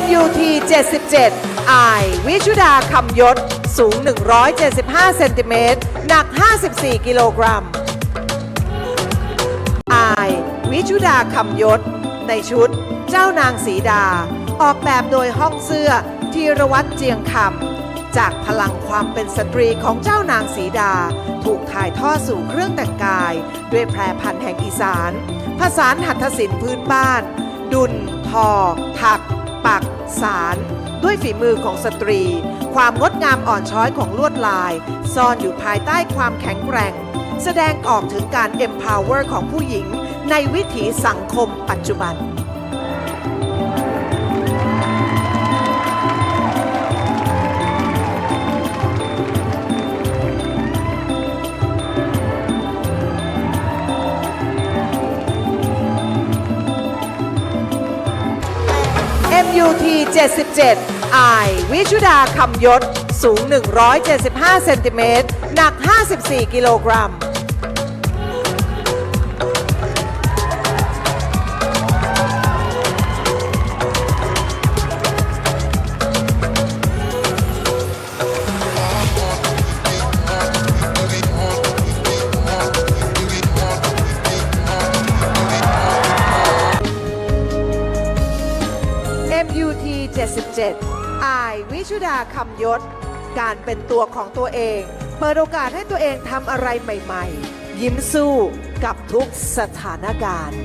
MUT 77 I วิชุดาคำยศ สูง 175 เซนติเมตร หนัก 54 กิโลกรัม I วิชุดาคำยศ ในชุด เจ้านางสีดา ออกแบบโดยห้องเสื้อธีรวัตรเจียงคำ จากพลังความเป็นสตรีของเจ้านางสีดา ถูกถ่ายทอดสู่เครื่องแต่งกาย ด้วยแพรพันธ์แห่งอีสาน ผสานหัตถศิลป์พื้นบ้าน ดุลทอ ถัก ปักสารด้วยฝีมือของสตรี ความงดงามอ่อนช้อยของลวดลาย ซ่อนอยู่ภายใต้ความแข็งแกร่ง แสดงออกถึงการ empower ของผู้หญิงในวิถีสังคมปัจจุบัน MUT 77 I วิชุดาคำยศ สูง 175 เซนติเมตร หนัก 54 กิโลกรัม MUT 77 I วิชุดาคำยศ การเป็นตัวของตัวเอง เปิดโอกาสให้ตัวเองทำอะไรใหม่ ๆ ยิ้มสู้กับทุกสถานการณ์